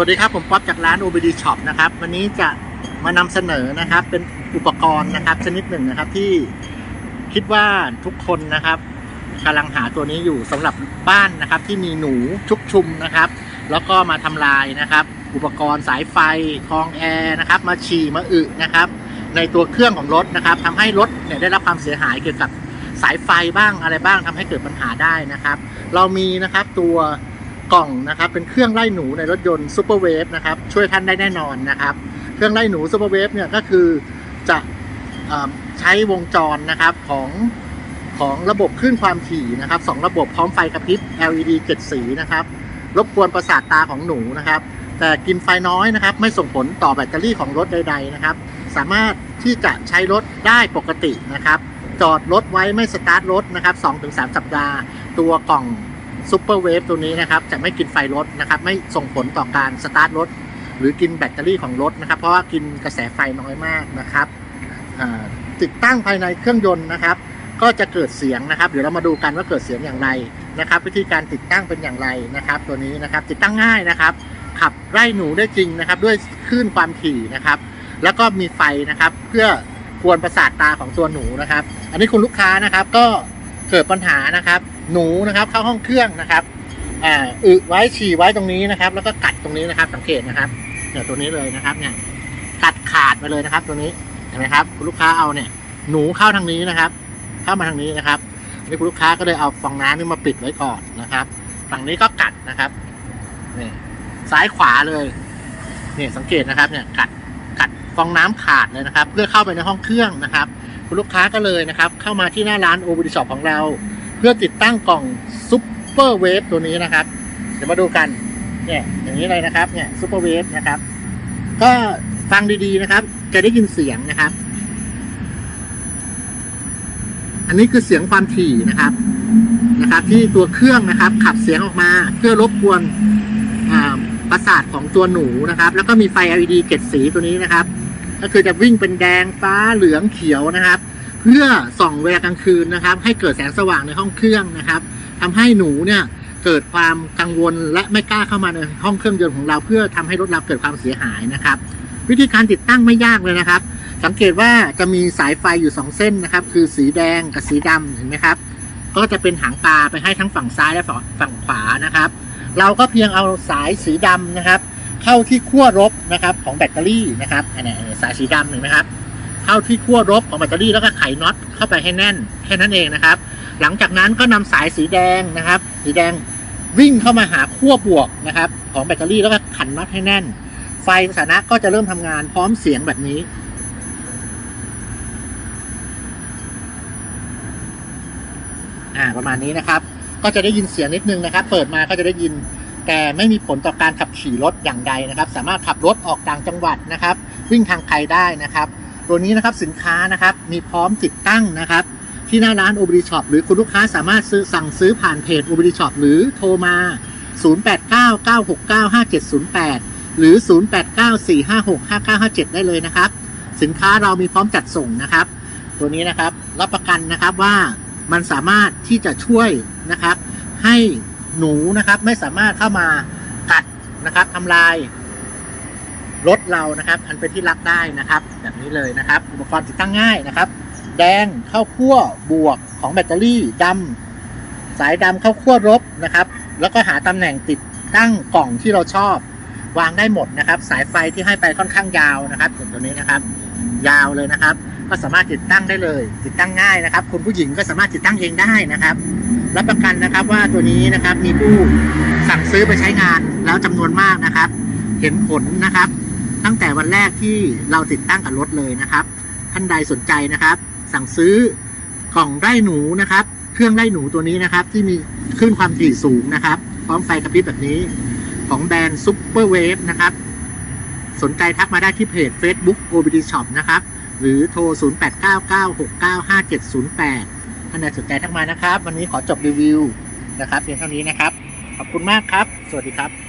วัสดีครับผมป๊อปจากร้าน OBD Shop นะครับวันนี้จะมานำเสนอนะครับ เป็นอุปกรณ์นะครับ ชนิดหนึ่งนะครับที่คิดว่าทุกคนนะครับกำลังหาตัวนี้อยู่สำหรับบ้านนะครับ ที่มีหนูชุกชุมนะครับ แล้วก็มาทำลายนะครับ อุปกรณ์สายไฟคลองแอร์นะครับ มาฉี่มาอึนะครับ ในตัวเครื่องของรถนะครับทำให้รถเนี่ยได้รับความเสียหายเกี่ยวกับสายไฟบ้างอะไรบ้างทำให้เกิดปัญหาได้นะครับ เรามีนะครับตัว กล่องนะครับเป็นเครื่องไล่หนูในรถยนต์ซูเปอร์เวฟนะครับช่วยท่านได้แน่นอนนะครับ เครื่องไล่หนูซูเปอร์เวฟเนี่ยก็คือจะอใช้วงจรนะครับของของระบบคลื่นความถี่นะครับสองระบบพร้อมไฟกระพริบ LED เจ็ดสีนะครับรบกวนประสาทตาของหนูนะครับ แต่กินไฟน้อยนะครับ ไม่ส่งผลต่อแบตเตอรี่ของรถใด ๆนะครับ สามารถที่จะใช้รถได้ปกตินะครับ จอดรถไว้ไม่สตาร์ทรถนะครับ2-3 สัปดาห์ ตัวกล่อง ซูเปอร์เวฟตัวนี้นะครับจะไม่กินไฟรถนะครับไม่ส่งผลต่อการสตาร์ทรถ หรือกินแบตเตอรี่ของรถนะครับ เพราะว่ากินกระแสไฟน้อยมากนะครับติดตั้งภายในเครื่องยนต์นะครับ ก็จะเกิดเสียงนะครับ เดี๋ยวเรามาดูกันว่าเกิดเสียงอย่างไรนะครับ วิธีการติดตั้งเป็นอย่างไรนะครับ ตัวนี้นะครับติดตั้งง่ายนะครับ ขับไล่หนูได้จริงนะครับ ด้วยคลื่นความถี่นะครับ แล้วก็มีไฟนะครับ เพื่อกวนประสาทตาของตัวหนูนะครับ อันนี้คุณลูกค้านะครับก็เกิดปัญหานะครับ หนูนะครับ เข้าห้องเครื่องนะครับอ่าอึไว้ฉี่ไว้ตรงนี้นะครับ แล้วก็กัดตรงนี้นะครับ สังเกตนะครับเนี่ยตัวนี้เลยนะครับ เนี่ยกัดขาดไปเลยนะครับ ตัวนี้เห็นไหมครับ คุณลูกค้าเอาเนี่ย หนูเข้าทางนี้นะครับ เข้ามาทางนี้นะครับอันนี้คุณลูกค้าก็เลยเอาฟองน้ำนี่มาปิดไว้ก่อนนะครับ ฝั่งนี้ก็กัดนะครับนี่ซ้ายขวาเลยเนี่ยสังเกตนะครับ เนี่ยกัดกัดฟองน้ำขาดเลยนะครับ เพื่อเข้าไปในห้องเครื่องนะครับ คุณลูกค้าก็เลยนะครับ เข้ามาที่หน้าร้านโอบูดิชอปของเรา เพื่อติดตั้งกล่องซุปเปอร์เวฟตัวนี้นะครับ เดี๋ยวมาดูกันเนี่ยอย่างนี้เลยนะครับเนี่ยซุปเปอร์เวฟนะครับ ก็ฟังดีๆนะครับ จะได้ยินเสียงนะครับ อันนี้คือเสียงความถี่นะครับนะครับ ที่ตัวเครื่องนะครับ ขับเสียงออกมาเพื่อรบกวนประสาทของตัวหนูนะครับ แล้วก็มีไฟ LED เกตสีตัวนี้นะครับ ก็คือจะวิ่งเป็นแดงฟ้าเหลืองเขียวนะครับ เพื่อส่องเวลากลางคืนนะครับ ให้เกิดแสงสว่างในห้องเครื่องนะครับทำให้หนูเนี่ยเกิดความกังวลและไม่กล้าเข้ามาในห้องเครื่องยนต์ของเรา เพื่อทำให้รถเราเกิดความเสียหายนะครับ วิธีการติดตั้งไม่ยากเลยนะครับ สังเกตว่าจะมีสายไฟอยู่สองเส้นนะครับ คือสีแดงกับสีดำเห็นไหมครับ ก็จะเป็นหางตาไปให้ทั้งฝั่งซ้ายและฝั่งฝั่งขวานะครับ เราก็เพียงเอาสายสีดำนะครับ เข้าที่ขั้วลบนะครับของแบตเตอรี่นะครับอันนี้สายสีดำเห็นไหมครับ เข้าที่ขั้วลบของแบตเตอรี่แล้วก็ไขน็อตเข้าไปให้แน่นแค่นั้นเองนะครับ หลังจากนั้นก็นำสายสีแดงนะครับ สีแดงวิ่งเข้ามาหาขั้วบวกนะครับ ของแบตเตอรี่แล้วก็ขันน็อตให้แน่น ไฟสถานะก็จะเริ่มทำงานพร้อมเสียงแบบนี้อ่าประมาณนี้นะครับ ก็จะได้ยินเสียงนิดนึงนะครับ เปิดมาก็จะได้ยิน แต่ไม่มีผลต่อการขับขี่รถอย่างใดนะครับ สามารถขับรถออกต่างจังหวัดนะครับ วิ่งทางไกลได้นะครับ ตัวนี้นะครับสินค้านะครับมีพร้อมติดตั้งนะครับ ที่หน้าร้าน o b บ d ช็อปหรือคุณลูกค้าสามารถซื้อสั่งซื้อผ่านเพจ o b บ d ช็อปหรือโทรมา 0899695708 หรือ 0894565957 ได้เลยนะครับ สินค้าเรามีพร้อมจัดส่งนะครับ ตัวนี้นะครับรับประกันนะครับว่ามันสามารถที่จะช่วยนะครับ ให้หนูนะครับไม่สามารถเข้ามากัดนะครับทำลาย รถเรานะครับ อันเป็นที่รักได้นะครับ แบบนี้เลยนะครับ อุปกรณ์ติดตั้งง่ายนะครับ แดงเข้าขั้วบวกของแบตเตอรี่ดำสายดำเข้าขั้วลบนะครับ แล้วก็หาตำแหน่งติดตั้งกล่องที่เราชอบ วางได้หมดนะครับ สายไฟที่ให้ไปค่อนข้างยาวนะครับอย่างตัวนี้นะครับ ยาวเลยนะครับ ก็สามารถติดตั้งได้เลย ติดตั้งง่ายนะครับ คุณผู้หญิงก็สามารถติดตั้งเองได้นะครับรับประกันนะครับว่าตัวนี้นะครับมีผู้สั่งซื้อไปใช้งานแล้วจำนวนมากนะครับ เห็นผลนะครับ ตั้งแต่วันแรกที่เราติดตั้งกับรถเลยนะครับ ท่านใดสนใจนะครับ สั่งซื้อกล่องไล่หนูนะครับ เครื่องไล่หนูตัวนี้นะครับ ที่มีคลื่นความถี่สูงนะครับ พร้อมไฟกระพริบแบบนี้ ของแบรนด์ซุปเปอร์เวฟนะครับ สนใจทักมาได้ที่เพจ Facebook OBD Shop นะครับ หรือโทร 0899695708ท่านใดสนใจทักมานะครับ วันนี้ขอจบรีวิวนะครับเพียงเท่านี้นะครับ ขอบคุณมากครับ สวัสดีครับ